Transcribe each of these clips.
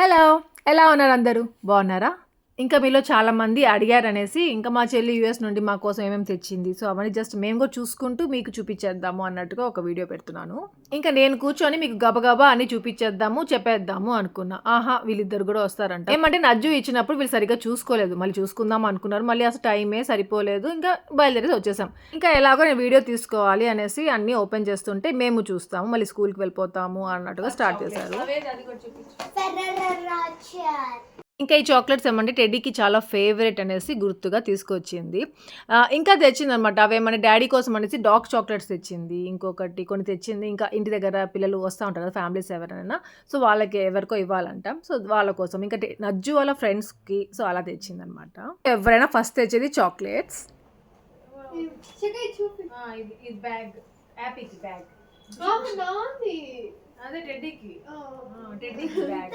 Hello ఎలా ఉన్నారు అందరూ? బాగున్నారా? ఇంకా మీలో చాలామంది అడిగారు అనేసి ఇంకా మా చెల్లి యూఎస్ నుండి మా కోసం ఏమేమి తెచ్చింది. సో అవన్నీ జస్ట్ మేము కూడా చూసుకుంటూ మీకు చూపించేద్దాము అన్నట్టుగా ఒక వీడియో పెడుతున్నాను. ఇంకా నేను కూర్చొని మీకు గబగబా అన్ని చూపించేద్దాము చెప్పేద్దాము అనుకున్నా. ఆహా వీళ్ళిద్దరు కూడా వస్తారంట. ఏమంటే నజ్జు ఇచ్చినప్పుడు వీళ్ళు సరిగ్గా చూసుకోలేదు. మళ్ళీ చూసుకుందాం అనుకున్నారు. మళ్ళీ అసలు టైమే సరిపోలేదు. ఇంకా బయలుదేరి వచ్చేసాం. ఇంకా ఎలాగో నేను వీడియో తీసుకోవాలి అనేసి అన్ని ఓపెన్ చేస్తుంటే మేము చూస్తాము. మళ్ళీ స్కూల్కి వెళ్ళిపోతాము అన్నట్టుగా స్టార్ట్ చేశారు. ఇంకా ఈ చాక్లెట్స్ ఏమంటే టెడ్డీకి చాలా ఫేవరెట్ అనేసి గుర్తుగా తీసుకొచ్చింది. ఇంకా తెచ్చింది అనమాట అవేమన్నా డాడీ కోసం అనేసి డాగ్ చాక్లెట్స్ తెచ్చింది. ఇంకొకటి కొన్ని తెచ్చింది. ఇంకా ఇంటి దగ్గర పిల్లలు వస్తూ ఉంటారు కదా ఫ్యామిలీస్ ఎవరైనా. సో వాళ్ళకి ఎవరికో ఇవ్వాలంట. సో వాళ్ళ కోసం. ఇంకా నజ్జు వాళ్ళ ఫ్రెండ్స్కి సో అలా తెచ్చింది అనమాట ఎవరైనా ఫస్ట్ తెచ్చేది చాక్లెట్స్. బ్యాగ్. బ్యాగ్. అదే టెడ్డీకి టెడ్డీకి బ్యాగ్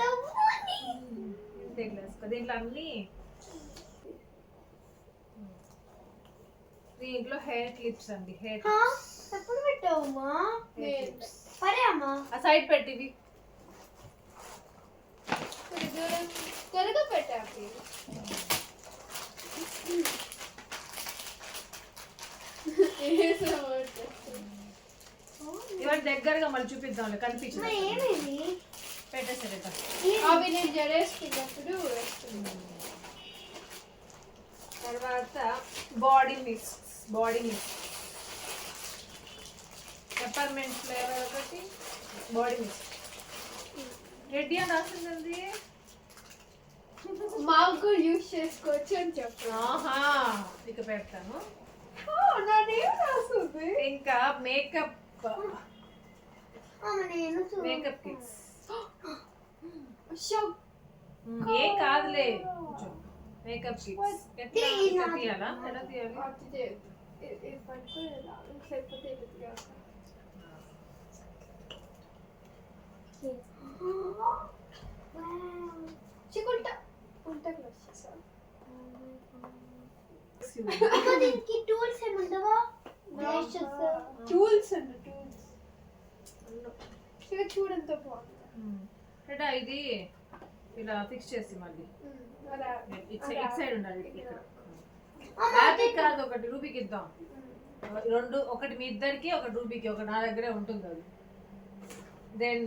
దీంట్లో అన్ని. దీంట్లో హెయిర్ క్లిప్స్ అండి హెయిర్ ఎప్పుడు పెట్టావమ్మా? సరే అమ్మా. ఆ సైడ్ పెట్టివి త్వరగా పెట్టాలి ఇవాళ దగ్గరగా మళ్ళీ చూపిద్దాంలే కనిపించింది ఏమిది? పెట్టేసారట అవి నేను జడేసుకున్నప్పుడు తర్వాత body mix body mix peppermint flavour ఒకటి బాడీ మిక్స్ రెడ్డి అని రాసిందండి. మాకు కూడా యూస్ చేసుకోవచ్చు అని చెప్పాను ఆహా ఇక పెడతాను. నాదేం రాస్తుంది ఇంకా మేకప్ మేకప్ కిట్స్ షో ఏం కాదులే మేకప్ కిట్స్ ఎట్లా ఇట్లా తీయాలా ఎలా తీయాలి చికుంట ఉంటాను వచ్చేసా దీనికి టూల్స్ ఏముండవా టూల్స్ అండి టూల్స్ చూడంత బాగుంది. ఇది ఇలా ఫిక్స్ చేసి మళ్ళీ. అలా ఇట్ సైడ్ ఉండాలి ఇక్కడ. హ్యాపీ కాదు ఒకటి రూబీకి ఇద్దాం. రెండు ఒకటి మీ ఇద్దరికి ఒకటి రూబీకి ఒకటి నా దగ్గరే ఉంటుంది అది. దెన్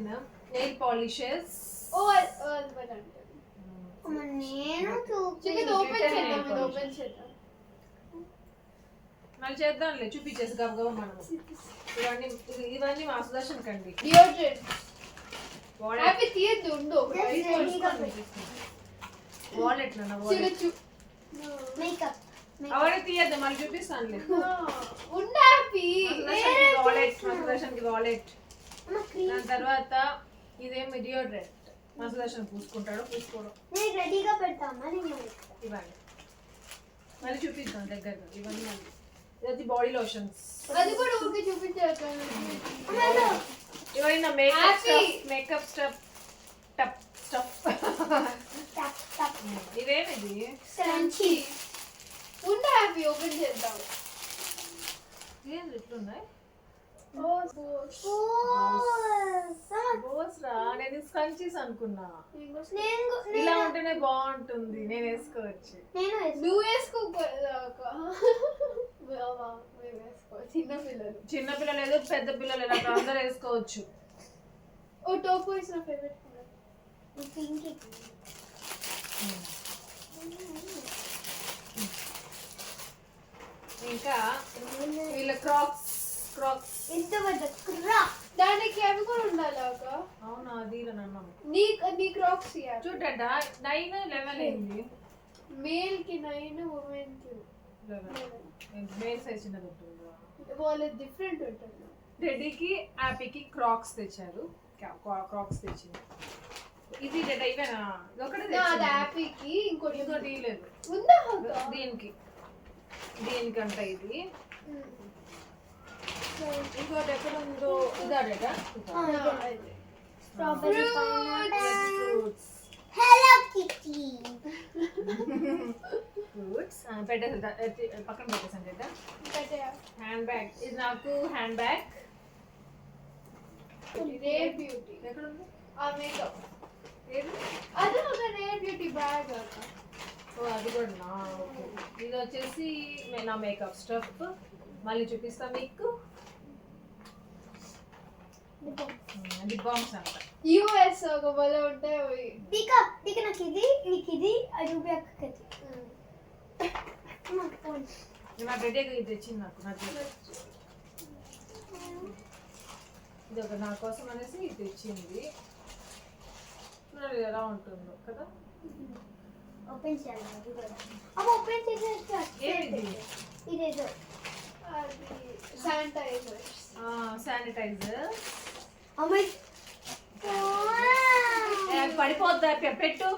నెయిల్ పాలిషెస్ ఓ నేను ఓపెన్ చేద్దాం ఇది ఓపెన్ చేద్దాం. మళ్ళీ చేద్దాంలే చూపించేసి గబగబా మనం. ఇవన్నీ ఇవి- ఇవన్నీ మా సుదర్శన్ కండి డియోడ్రెంట్ వాలెట్ హ్యాపీ తీయద్దు ఉండు వాలెట్ నా వాలెట్ చూడొచ్చు. మేకప్ అవన్నీ తీయద్దు మళ్ళీ చూపిస్తానులే. ఉండు హ్యాపీ వాలెట్ మా సుదర్శన్కి వాలెట్ దాని తర్వాత ఇదేమి డియోడ్రెంట్ మా సుదర్శన్ పూసుకుంటాడు పూసుకోవడం నేను రెడీగా పెడతామా? నేను ఇవన్నీ మళ్ళీ చూపిద్దాం దగ్గరగా ఇవన్నీ మళ్ళీ ఇది బాడీ లోషన్స్ అది కూడా ఊరికే చూపించారు ఇవన్నీ నా మేకప్. స్టఫ్ మేకప్ స్టఫ్ టప్ స్టఫ్ ఇవేమిది సంచి ఉండు హ్యాపీ ఓపెన్ చేద్దాం. ఏంది ఇట్లున్నాయి? ఓ బోస్ రా నేను స్కంచీస్ అనుకున్నా. నేను ఇలా ఉంటేనే బాగుంటుంది. నేను వేసుకోవచ్చు. నువ్వు వేసుకోక మేము వేసుకో చిన్న పిల్లలు ఏదో పెద్ద పిల్లలు అట్లా అందరూ వేసుకోవచ్చు. ఓ టోపు ఇస్ నా ఫేవరెట్ కలర్ పింక్ ఇంకా వీళ్ళ క్రాక్స్ క్రాక్స్ ఎంత పెద్ద కుర్రా దానికి అవి కూడా ఉండాలి ఒక అవునా అది అన్నాము నీ నీ క్రాక్స్ చూడట నైన్ లెవెన్ అయింది మేల్కి నైన్ ఉమెన్కి. మేల్ సైజ్ చిన్నది ఉంటుందా. వాళ్ళ డిఫరెంట్ ఉంటుంది రెడీకి హ్యాపీకి క్రాక్స్ తెచ్చారు క్రాక్స్ తెచ్చింది. ఇది డెడ్ ఇవేనా? ఒకటే అది. హ్యాపీకి ఇంకోటి ఇంకోటి లేదు. ఉందా? దీనికి. దీనికంట ఇది. ఇంకోటి ఎక్కడ ఉందో ఇదా. డెడ్ ఫ్రూట్స్ హలో కిట్టి పెట్టేసి పక్కన పెట్టేసాను కదా పెట్టే. హ్యాండ్ బ్యాగ్ ఇది నాకు హ్యాండ్ బ్యాగ్ రేర్ బ్యూటీ ఎక్కడ ఉంది ఆ మేకప్ ఏది? అది బ్యాగ్ ఓ అది కూడా నా ఓకే. ఇది వచ్చేసి నా మేకప్ స్టఫ్ మళ్ళీ చూపిస్తా మీకు. అంట యూఎస్ ఒక భలే ఉంటాయి అవి. దీక దీక నాకు ఇది నీకు ఇది అది రూబీ అక్కకి. ఇది నా రెడీగా ఇది తెచ్చింది నాకు నాకు ఇది ఒక నా కోసం అనేసి ఇది తెచ్చింది. చూడండి ఎలా ఉంటుందో కదా? ఓపెన్ చేయాలి ఓపెన్ ఏమిది? ఇదేదో. అది శానిటైజర్స్ శానిటైజర్ అమ్మ పడిపోద్దా పెట్టు.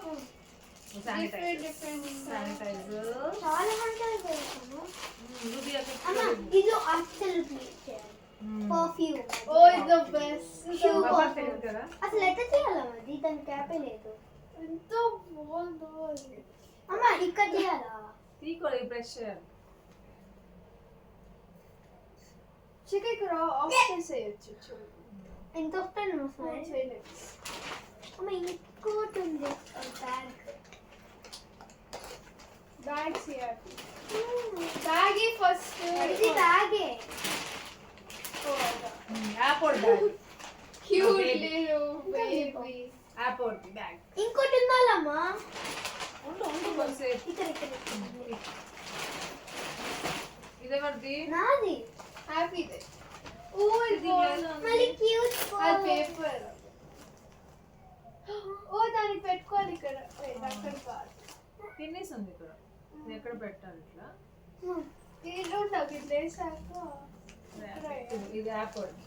శానిటైజర్ శానిటైజర్ ఇది అసలు పర్ఫ్యూమ్ ఓ ఇది ద బెస్ట్ తెలియదు కదా అసలు ఎట్లా చేయాలమ్మా అది దాని క్యాపే లేదు ఎంత బాగుందో అమ్మ ఇక్కడ చేయాలా తీసుకోవాలి బ్రష్ చేయాలి చికెన్ ఇక్కడ ఆఫ్ చేసేయచ్చు ఎంత వస్తాను ఆన్ చేయలేదు అమ్మ ఇంకోటి ఉంది బ్యాగ్ బ్యాగ్స్ ఇవ్వాలి బ్యాగ్ ఫస్ట్ ఇది బ్యాగే airport bag cute Baby. Little baby యాపోర్ట్ bag ఇంకోటి ఉండాలమ్మా ఉండు ఉండు కొంతసేపు ఇక్కడ ఇక్కడ. ఇదేమది నాది హ్యాపీ డే ఓ ఇది. మళ్ళీ క్యూట్ పేపర్ ఓ దాన్ని పెట్టుకోవాలి ఇక్కడ అక్కడ కాదు పిన్నిస్ ఉంది ఇక్కడ ఎక్కడ పెట్టాలి ఇట్లా దీంట్లో ఉండవు ఇట్లా వేసాక ఇది- యాపోర్ట్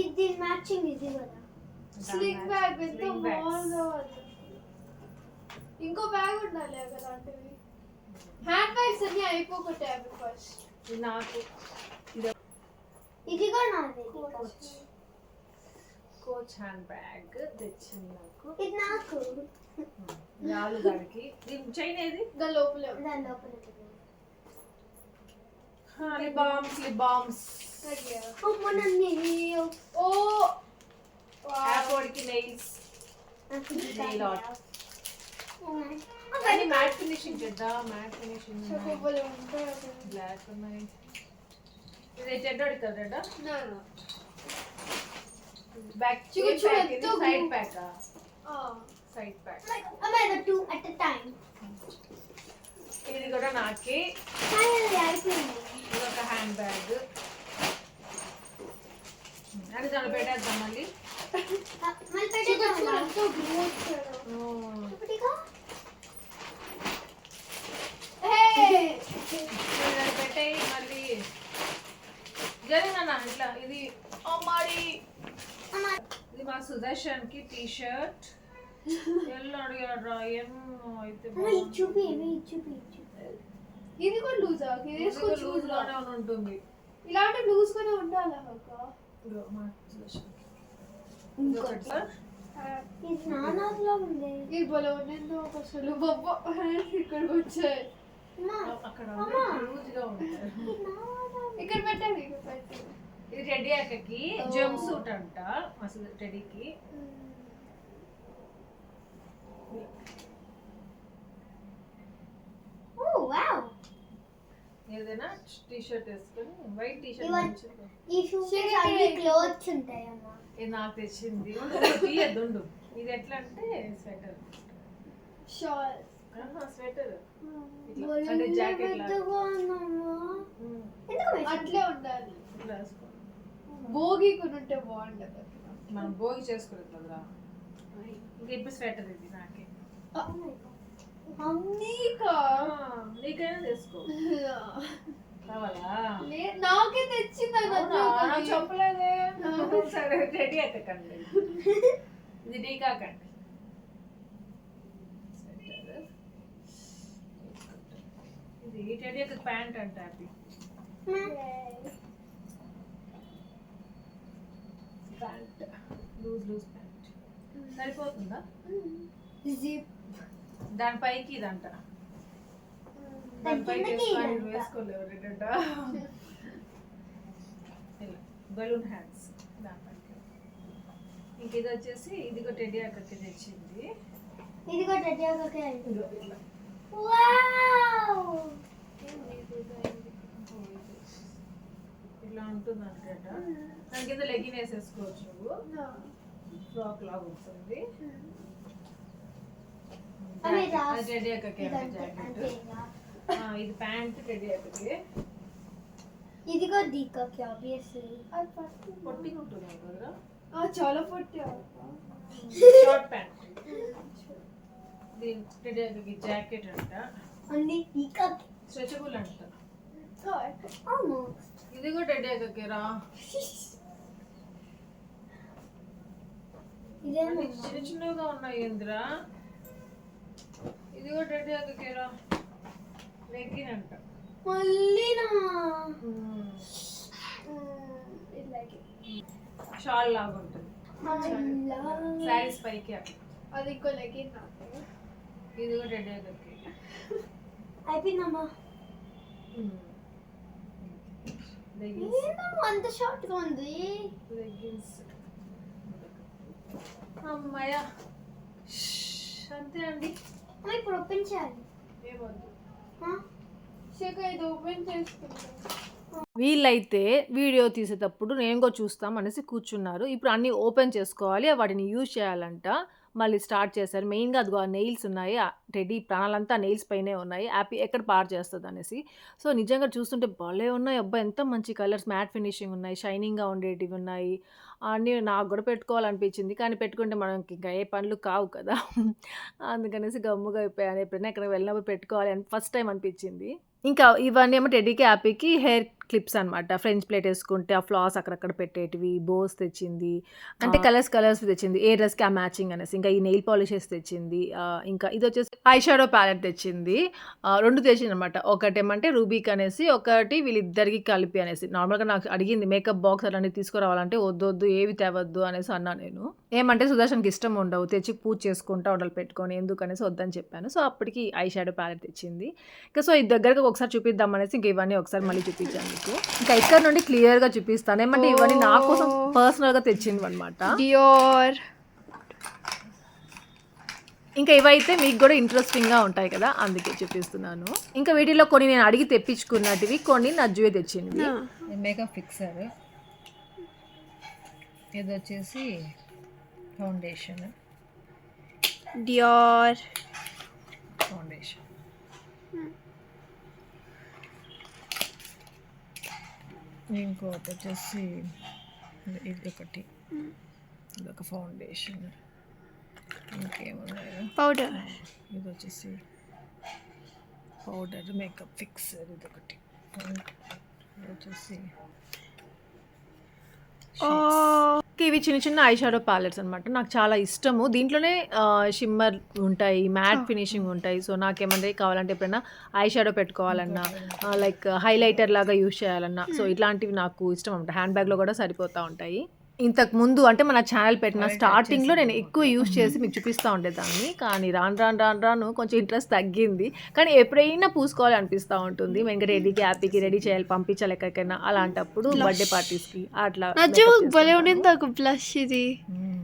ఇది మ్యాచింగ్ ఇది కూడా స్లిక్ బ్యాగ్ ఎంత. బాగుందో. ఇంకో బ్యాగ్ ఉండాలి కదా అలాంటివి హ్యాండ్ బ్యాగ్స్ అన్ని అయిపోకటే అవి ఫస్ట్ నాకు ఇది కూడా నాది కోచ్ కోచ్ హ్యాండ్ బ్యాగ్ తెచ్చింది నాకు. ఇది నాకు జాలు దానికి. దీని చైన్ ఏది? దాని లోపలే. దాని లోపల. లిప్ బామ్స్ లిప్ బామ్స్ నన్ను ఓ యాపోర్ట్కి నెయిల్స్. ఉన్నాయి. కానీ మ్యాట్ ఫినిషింగ్ చేద్దాం. Matte finishing. బ్లాక్ ఉన్నాయి ఇది చెడ్డోడి కదా No, no. బ్యాక్ చూడు, చూడు, ఎంత side glue. Pack Ah. Side pack అమ్మ ఇది టూ అట్ ఎ టైం ఇది కూడా నాకే ఫైనల్ అయిపోయింది ఇది ఒక హ్యాండ్ బ్యాగ్ అది దాన్ని పెట్టేద్దాం మళ్ళీ ఆ, మళ్ళీ చూడు, చూడు, పెట్టేద్దాం ఎంత glue వచ్చాడో. ఒకటిగా Hey! దాన్ని పెట్టేయి మళ్ళీ జరిగిన ఇట్లా ఇది అమ్మాడి అమ్మ ఇది మా సుదర్శన్కి టీ షర్ట్ ఎల్లు అడిగాడు ఏమో అయితే చూపి చూపి ఇది కూడా లూజా? ఇది వేసుకొని లూజ్లోనే ఉంటుంది. ఇలాంటి లూజ్ గానే ఉండాలి అక్క. ఇది ఇది నానాలో ఉంది. ఇది బల ఉన్నదో అసలు. బొబ్బ ఇక్కడికి వచ్చాయి. అక్కడ అమ్మా. లూజ్గా ఉంటుంది ఇది నానాలో ఇక్కడ పెట్టండి ఇక్కడ పెట్టండి ఇది టెడ్డీ అక్కకి జంప్ సూట్ అంట అసలు వావ్. ఏదైనా టీ షర్ట్ వేసుకొని వైట్ టీ ఇవన్- షర్ట్ ఈ షూస్ Shake అన్ని it. క్లోత్స్ ఉంటాయి అమ్మ ఇది నాకు తెచ్చింది తీయద్దు ఉండు ఇది ఎట్లా అంటే స్వెటర్. Shawl sweater. అంటే జాకెట్ లాగా. ఎందుకు? అట్లే ఉండాలి. భోగి కొని ఉంటే బాగుంటది మనం భోగి చేసుకోలేదు కదరా. ఇంకా ఇప్పుడు స్వెటర్ ఇది నాకే. నీకైనా తీసుకో కావాలా? నాకే తెచ్చింది నాకు. చెప్పలేదే. సరే రెడీ ఇది ఇది ప్యాంట్ అంట అది. ప్యాంట్ లూజ్ లూజ్ ప్యాంట్ సరిపోతుందా? Zip. దానిపైకి ఇదంట. దాని దానిపైకి. వేసుకోలేవు రెండంట ఇలా బలూన్ హ్యాండ్స్. దానిపైకి ఇంక ఇది వచ్చేసి ఇది కూడా టెడ్డీ అక్కకి తెచ్చింది. ఇదిగో రెడీ ఒక వావ్ ఇట్లా ఉంటుంది అనమాట దాని కింద లెగ్గిన్ వేసేసుకోవచ్చు నువ్వు. ఫ్రాక్ లాగా. అది రెడీ జాకెట్. ఇది ప్యాంట్ రెడీ అయిపోయి ఇదిగో దీకకి ఆబ్వియస్లీ అది పట్టు. పొట్టిగా ఉంటుంది కదా ఆ, చాలా పొట్టి షార్ట్ ప్యాంట్ దీని రెడీ అయ్యాకి జాకెట్ అంట. స్ట్రెచబుల్ అంట. ఆల్మోస్ట్ ఇది కూడా రెడీ అయ్యాకే రా. ఇదేనా అన్ని చిన్న చిన్నగా ఉన్నాయి ఇంద్రా. ఇది కూడా రెడీ అయ్యాకే రా. లెగ్గిన్ అంట మళ్ళీనా షాల్ లాగా ఉంటుంది. శారీస్ పైకి అట్లా అది ఇంకో లెగిన్ నాకు ఇది కూడా రెడీ అయ్యాకే అయిపోయిందమ్మా. అంత షార్ట్గా ఉంది? లెగ్గిన్స్ అమ్మాయ అంతే అండి. ఇప్పుడు ఓపెన్ చేయాలి. ఏమొద్దు. ఆ? శేఖ ఇది ఓపెన్ చేసుకుంటాను వీళ్ళైతే వీడియో తీసేటప్పుడు నేను కూడా చూస్తాం అనేసి కూర్చున్నారు. ఇప్పుడు అన్నీ ఓపెన్ చేసుకోవాలి వాటిని యూజ్ చేయాలంట. మళ్ళీ స్టార్ట్ చేశారు. మెయిన్గా అదిగో ఆ నెయిల్స్ ఉన్నాయి. ఆ టెడ్డీ ప్రాణాలంతా నెయిల్స్ పైనే ఉన్నాయి. యాపీ ఎక్కడ పార్ చేస్తుంది అనేసి. సో నిజంగా చూస్తుంటే భలే ఉన్నాయి. అబ్బా! ఎంత మంచి కలర్స్. మ్యాట్ ఫినిషింగ్ ఉన్నాయి. షైనింగ్గా ఉండేటివి ఉన్నాయి. అన్నీ నాకు కూడా పెట్టుకోవాలనిపించింది. కానీ పెట్టుకుంటే మనకి ఇంకా ఏ పనులు కావు కదా. అందుకనేసి గమ్ముగా అయిపోయాను. ఎప్పుడైనా ఎక్కడ వెళ్ళినప్పుడు పెట్టుకోవాలి అని ఫస్ట్ టైం అనిపించింది. ఇంకా ఇవన్నీ ఏమో టెడ్డీకి హ్యాపీకి హెయిర్ క్లిప్స్ అనమాట ఫ్రెంచ్ ప్లేట్ వేసుకుంటే ఆ ఫ్లాస్ అక్కడక్కడ పెట్టేటివి బోస్ తెచ్చింది. అంటే కలర్స్ కలర్స్ తెచ్చింది. ఏ డ్రెస్కి ఆ మ్యాచింగ్ అనేసి. ఇంకా ఈ నెయిల్ పాలిషెస్ తెచ్చింది. ఇంకా ఇది వచ్చేసి ఐ షాడో ప్యాలెట్ తెచ్చింది రెండు తెచ్చింది అనమాట ఒకటి ఏమంటే రూబీక్ అనేసి ఒకటి వీళ్ళిద్దరికి కలిపి అనేసి. నార్మల్గా నాకు అడిగింది మేకప్ బాక్స్ అలాంటివి తీసుకురావాలంటే వద్దు వద్దు ఏవి తేవద్దు అనేసి అన్నా నేను. ఏమంటే సుదర్శన్కి ఇష్టం ఉండవు. తెచ్చి పూజ చేసుకుంటా ఉండలు పెట్టుకొని ఎందుకు అనేసి వద్దని చెప్పాను. సో అప్పటికి ఐ షాడో ప్యాలెట్ తెచ్చింది. ఇంకా సో ఇది దగ్గరకు ఒకసారి చూపిద్దాం అనేసి ఇంక ఇవన్నీ ఒకసారి మళ్ళీ చూపించాను. మీకు. ఇంకా ఇక్కడ నుండి క్లియర్గా చూపిస్తాను. ఏమంటే ఇవన్నీ నా కోసం పర్సనల్గా తెచ్చింది అనమాట డియోర్ ఇంకా ఇవైతే మీకు కూడా ఇంట్రెస్టింగ్గా ఉంటాయి కదా అందుకే చూపిస్తున్నాను. ఇంకా వీటిలో కొన్ని నేను అడిగి తెప్పించుకున్నటివి కొన్ని నజ్జువే తెచ్చింది. మేకప్ ఫిక్సర్ ఇది వచ్చేసి ఫౌండేషన్ డియోర్ ఫౌండేషన్ ఇంకోటి వచ్చేసి ఇది ఒకటి ఇది ఒక ఫౌండేషన్ ఇంకేమున్నాయో? పౌడర్ ఇది వచ్చేసి పౌడర్ మేకప్ ఫిక్సర్ ఇది ఒకటి ఇది వచ్చేసి ఇంకా ఇవి చిన్న చిన్న ఐ షాడో ప్యాలెట్స్ అనమాట నాకు చాలా ఇష్టము. దీంట్లోనే షిమ్మర్ ఉంటాయి మ్యాట్ ఫినిషింగ్ ఉంటాయి. సో నాకేమంటే కావాలంటే ఎప్పుడైనా ఐ షాడో పెట్టుకోవాలన్నా లైక్ హైలైటర్ లాగా యూజ్ చేయాలన్నా. సో ఇట్లాంటివి నాకు ఇష్టం అనమాట హ్యాండ్ బ్యాగ్లో కూడా సరిపోతూ ఉంటాయి. ఇంతకు ముందు అంటే మన ఛానల్ పెట్టిన స్టార్టింగ్లో నేను ఎక్కువ యూజ్ చేసి మీకు చూపిస్తూ ఉండేదాన్ని. కానీ రాను రాను రాను రాను కొంచెం ఇంట్రెస్ట్ తగ్గింది. కానీ ఎప్పుడైనా పూసుకోవాలి అనిపిస్తూ ఉంటుంది. వెంకట రెడీకి హ్యాపీకి రెడీ చేయాలి పంపించాలి ఎక్కడికైనా. అలాంటప్పుడు బర్త్డే పార్టీస్కి అట్లా భలే. ఉండింది నాకు బ్లష్ ఇది. మ్మ్.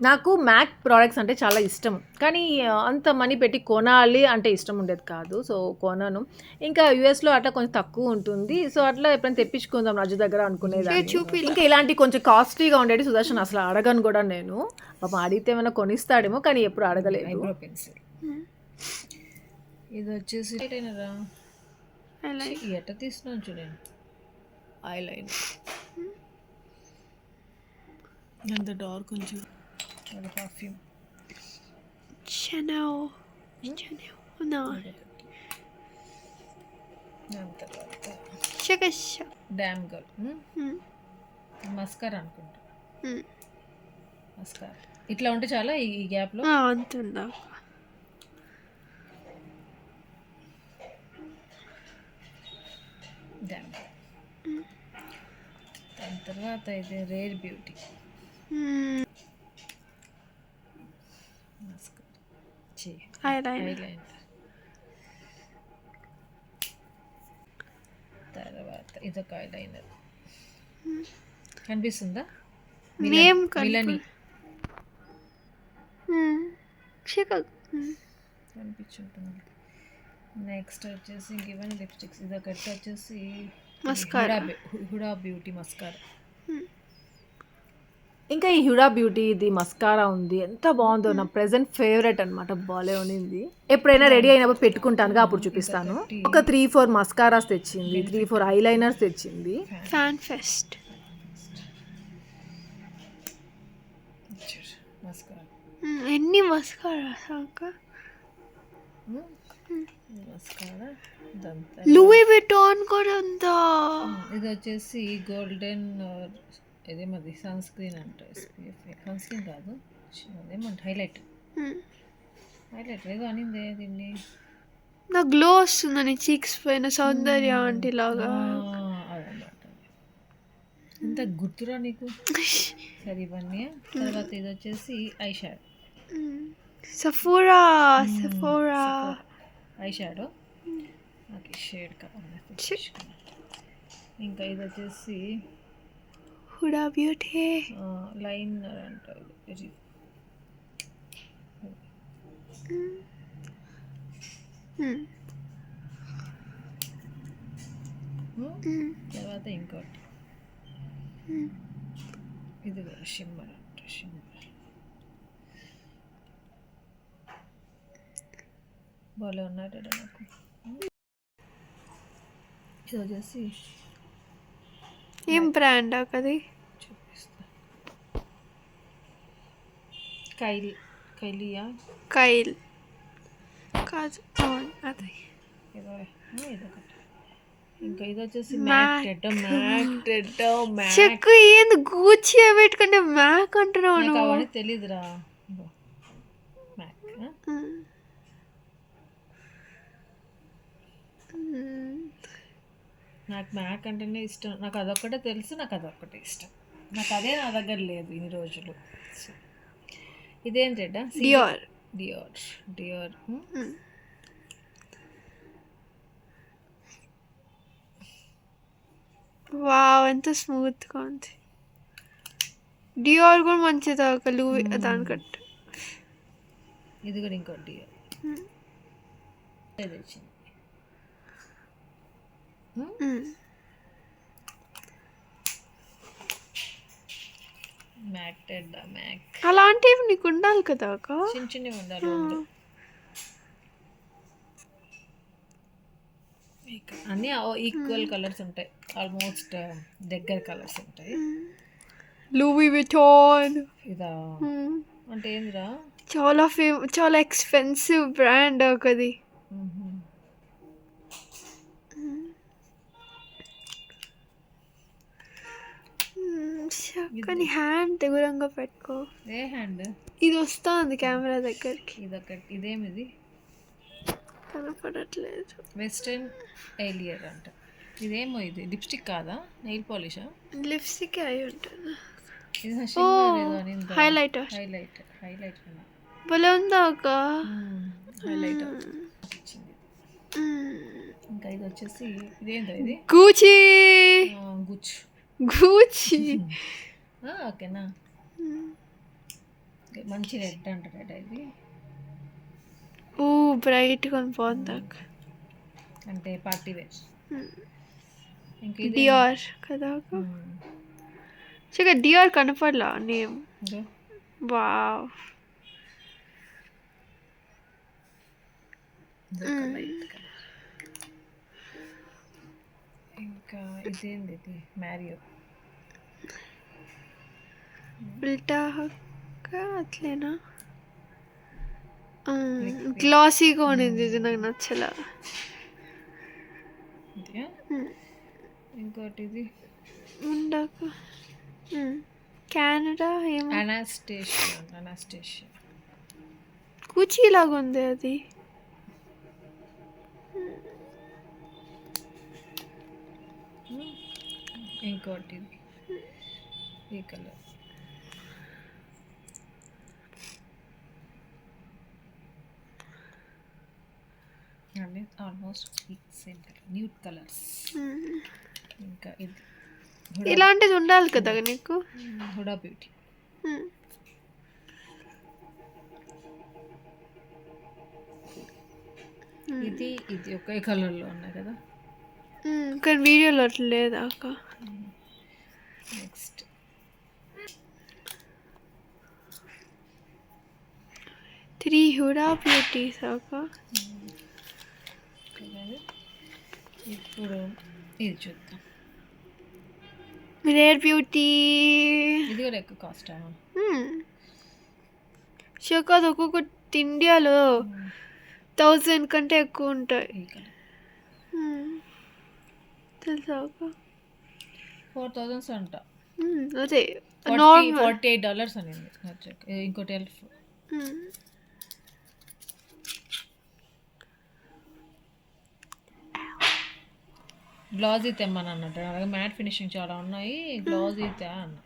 నాకు మ్యాక్ ప్రోడక్ట్స్ అంటే చాలా ఇష్టం. కానీ అంత మనీ పెట్టి కొనాలి అంటే ఇష్టం ఉండేది కాదు. సో కొనను. ఇంకా యుఎస్లో అట్లా కొంచెం తక్కువ ఉంటుంది. సో అట్లా ఎప్పుడైనా తెప్పించుకుందాం రాజు దగ్గర అనుకునేదాన్ని. చూపి. ఇంకా ఇలాంటి కొంచెం కాస్ట్లీగా ఉండేది సుదర్శన్. అసలు అడగను కూడా నేను. పాపం అడిగితే ఏమైనా కొనిస్తాడేమో కానీ ఎప్పుడు అడగలేదు. పెన్సిల్ ఇది వచ్చేసి ఎట్ట తీస్తున్నాను చూడండి ఐ లైన్ ఎంత డార్క్ కొంచెం పర్ఫ్యూమ్ Chanel. Chanel. No. దాని తర్వాత Sugar shop. Damn girl. Mascara అనుకుంటా. మస్కర్ ఇట్లా ఉంటే చాలా ఈ గ్యాప్లో అంతుందా డ్యామ్ దాని తర్వాత ఇది రేర్ బ్యూటీ ఐలైనర్ తర్వాత ఇదొక ఐలైనర్ కనిపిస్తుందా? Name Milani Hmm. చికెన్ కనిపించుంటుంది. నెక్స్ట్ వచ్చేసి ఇవన్నీ లిప్స్టిక్స్ ఇది ఒకటి వచ్చేసి బ్యూ- హుడా బ్యూటీ మస్కారా ఇంకా ఈ హుడా బ్యూటీ ఇది మస్కారా ఉంది. ఎంత బాగుందో నా ప్రెసెంట్ ఫేవరెట్ అనమాట బాలే ఉన్నింది. ఎప్పుడైనా రెడీ అయినప్పుడు పెట్టుకుంటానుగా అప్పుడు చూపిస్తాను. ఒక త్రీ ఫోర్ మస్కారాస్ తెచ్చింది. త్రీ ఫోర్ ఐ లైనర్స్ తెచ్చింది. ఫ్యాన్ ఫెస్ట్ మస్కారా ఎన్ని మస్కారా లూయి విటాన్ కూడా ఉందా? ఇది వచ్చేసి గోల్డెన్ ఇదేమది సన్ స్క్రీన్ అంట సన్ స్క్రీన్ కాదు. అదేమంట హైలైట్. హైలైట్. ఏదో అనిందే దీన్ని. నా గ్లో వస్తుందని చీక్స్ పైన సౌందర్య ఆంటీ లాగా. ఎంత గుర్తురా నీకు? సరే ఇవన్నీ. తర్వాత ఇది వచ్చేసి eye shadow Sephora Sephora eye shadow నాకు షేడ్ కావాలి. ఇంకా ఇది వచ్చేసి హుడా బ్యూటీ లైనర్ అంట ఇది Hmm? తర్వాత ఇంకోటి ఇది కూడా షిమ్మర్ అంట షిమ్మర్ బాగా ఉన్నాడు నాకు ఇది వచ్చేసి ఏం బ్రాండ్ అది కైల్ కైలియా? కైల్. అవును, అది. ఇంకా ఇది వచ్చేసి. మ్యాక్. Mac Mac. చెక్కు ఏంది? గూచి పెట్టుకుంటే మ్యాక్ అంటున్నావు నాకు అవన్నీ తెలీదురా. మ్యాక్ నాకు మ్యాక్ అంటేనే ఇష్టం. నాకు అదొక్కటే తెలుసు నాకు అదొక్కటే ఇష్టం. నాకు అదే నా దగ్గర లేదు ఇన్ని రోజులు. ఇదేం చెడ్డ డియోర్. డియోర్. డియోర్. వావ్ ఎంత స్మూత్గా ఉంది. డియోర్ కూడా మంచిది ఒక లూవి దానికట్టు. ఇది కూడా ఇంకో డియోర్ ఇది వచ్చింది Mm. మ్యాక్ టెడ్ మ్యాక్ అలాంటివి నీకు ఉండాలి కదా అక్క. చిన్న చిన్నవి ఉండాలి అన్నీ ఈక్వల్ కలర్స్ ఉంటాయి. ఆల్మోస్ట్ దగ్గర కలర్స్ ఉంటాయి. లూవి విటాన్ ఇదా? అంటే ఏందిరా? చాలా ఫేమ్ చాలా ఎక్స్పెన్సివ్ బ్రాండ్ ఒకది కానీ హ్యాండ్ దూరంగా పెట్టుకో. ఏ హ్యాండ్ ఇది వస్తుంది కెమెరా దగ్గరికి. ఇదొకటి ఇదేమిది? కనపడట్లేదు. వెస్టర్న్ ఎయిలియర్ అంట. ఇదేమో ఇది? లిప్స్టిక్ కాదా? నెయిల్ పాలిషా లిప్స్టిక్ అయి ఉంటుంది? highlighter. హైలైట్ హైలైట్ భలే ఉందా ఒక హైలైట్ వచ్చింది ఇంకా ఇది వచ్చేసి ఇదేంటో ఇది? Gucci Gucci Gucci. ఓకేనా? మంచి రెడ్ అంట రెడ్ ఇది. ఓ బ్రైట్ అక్క అంటే పార్టీ వేర్. డియోర్ కదా చిగా డియోర్ కనపడలా నేమ్? వావ్. లైట్ ఇంకా ఇదేంది ఇది? మ్యారియో అక్క అట్లేనా? గ్లాసీగా ఉన్నది ఇది నాకు నచ్చలా. ఇంకోటి ఇది ఉండక. కెనడా ఏమో. అనాస్టేషియా అనాస్టేషియా కూచీ లాగా ఉంది అది. ఇంకోటి ఈ కలర్ అన్ని almost same colour nude colours ఇంకా ఇది ఇలాంటిది ఉండాలి కదా నీకు? Hmm. Huda- Huda beauty. ఇంకా ఇది. ఇది ఒకే కలర్లో ఉన్నాయి కదా? కానీ వీడియోలో అట్లా లేదా అక్క? నెక్స్ట్ త్రీ హుడా బ్యూటీస్ అక్క. ఇప్పుడు ఇది చూద్దాం. రేర్ బ్యూటీ ఇది కూడా ఎక్కువ కాస్ట్ షోకాద్ ఒక్కొక్కటి ఇండియాలో థౌజండ్ కంటే ఎక్కువ ఉంటాయి. తెలుసా ఫోర్ థౌజండ్స్ అంట. అదే ఫార్టీ ఎయిట్ డాలర్స్ వచ్చాక ఇంకోటి ఎల్ఫ్ గ్లాజీ తెమ్మని అన్నట్టు. అలాగే మ్యాట్ ఫినిషింగ్ చాలా ఉన్నాయి. గ్లాజీ తే అన్న.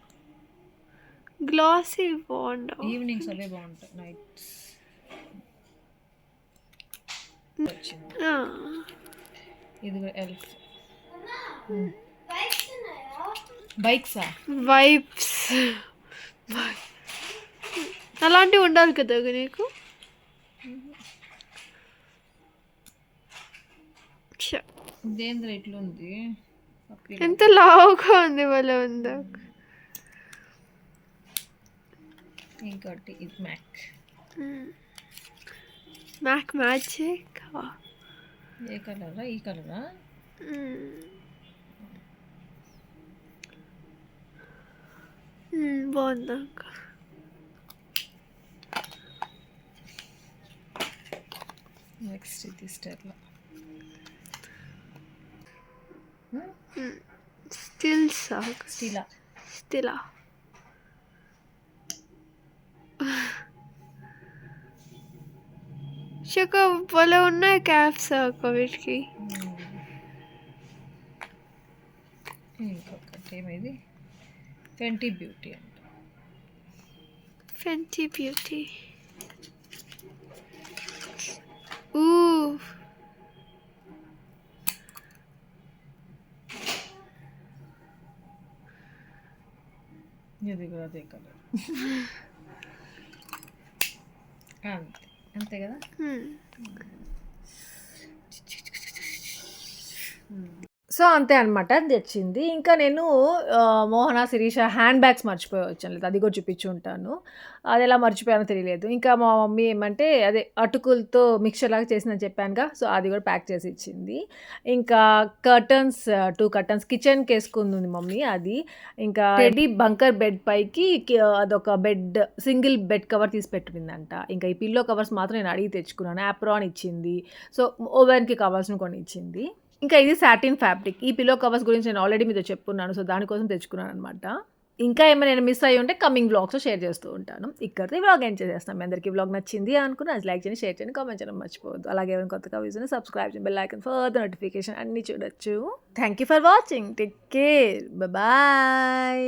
గ్లాసీ బాగుండవు ఈవినింగ్స్ అవే బాగుంటాయి నైట్స్. ఇది ఎల్ఫ్ బైక్సా? వైబ్స్ అలాంటివి ఉండాలి కదా నీకు? ఇదేంద్ర ఇట్లుంది? ఎంత లావుగా ఉంది వాళ్ళ ఉందా ఇంకోటి ఇది మ్యాక్ మ్యాక్ మ్యాజిక్ ఏ కలరా? ఈ కలరా? బాగుంది అక్క నెక్స్ట్ ఇది స్టెర్లా స్టిల్ సాక్ స్టీలా స్టిలా శక భలే ఉన్నాయి క్యాప్స్ అక్క వీటికి ఇంకొకటి ఏమిది ఫెంటీ బ్యూటీ అంట ఫెంటీ బ్యూటీ ఊ ఇది కూడా అదే కలర్ అంతే అంతే కదా సో అంతే అనమాట తెచ్చింది. ఇంకా నేను మోహన శిరీష హ్యాండ్ బ్యాగ్స్ మర్చిపోయి వచ్చాను. లేదు అది కూడా చూపించి ఉంటాను. అది ఎలా మర్చిపోయానో తెలియలేదు. ఇంకా మా మమ్మీ ఏమంటే అదే అటుకులతో మిక్చర్ లాగా చేసిందని చెప్పానుగా. సో అది కూడా ప్యాక్ చేసి ఇచ్చింది. ఇంకా కర్టన్స్ టూ కర్టన్స్ కిచెన్కి వేసుకుంది మమ్మీ అది. ఇంకా రెడీ బంకర్ బెడ్ పైకి అదొక బెడ్ సింగిల్ బెడ్ కవర్ తీసి పెట్టిందంట. ఇంకా ఈ పిల్లో కవర్స్ మాత్రం నేను అడిగి తెచ్చుకున్నాను. యాప్రాన్ ఇచ్చింది. సో ఓవెన్కి కావాల్సిన కొన్ని ఇచ్చింది. ఇంకా ఇది సాటిన్ ఫ్యాబ్రిక్ ఈ పిల్లో కవర్స్ గురించి నేను ఆల్రెడీ మీతో చెప్పుకున్నాను సో దానికోసం తెచ్చుకున్నాను అనమాట ఇంకా ఏమైనా నేను మిస్ అయ్యి ఉంటే కమింగ్ బ్లాగ్స్ షేర్ చేస్తూ ఉంటాను. ఇక్కడితో బ్లాగ్ వ్లాగ్ ఏం చేసేస్తాను. మీ అందరికీ వ్లాగ్ నచ్చింది అనుకుని అది లైక్ చేయండి షేర్ చేయండి కామెంట్ చేయడం మర్చిపోవద్దు. అలాగే ఏమైనా కొత్తగా వీడియోని సబ్స్క్రైబ్ చేయండి బెల్ ఐకన్ ఫర్దర్ నోటిఫికేషన్ అన్నీ చూడొచ్చు. Thank you for watching take care bye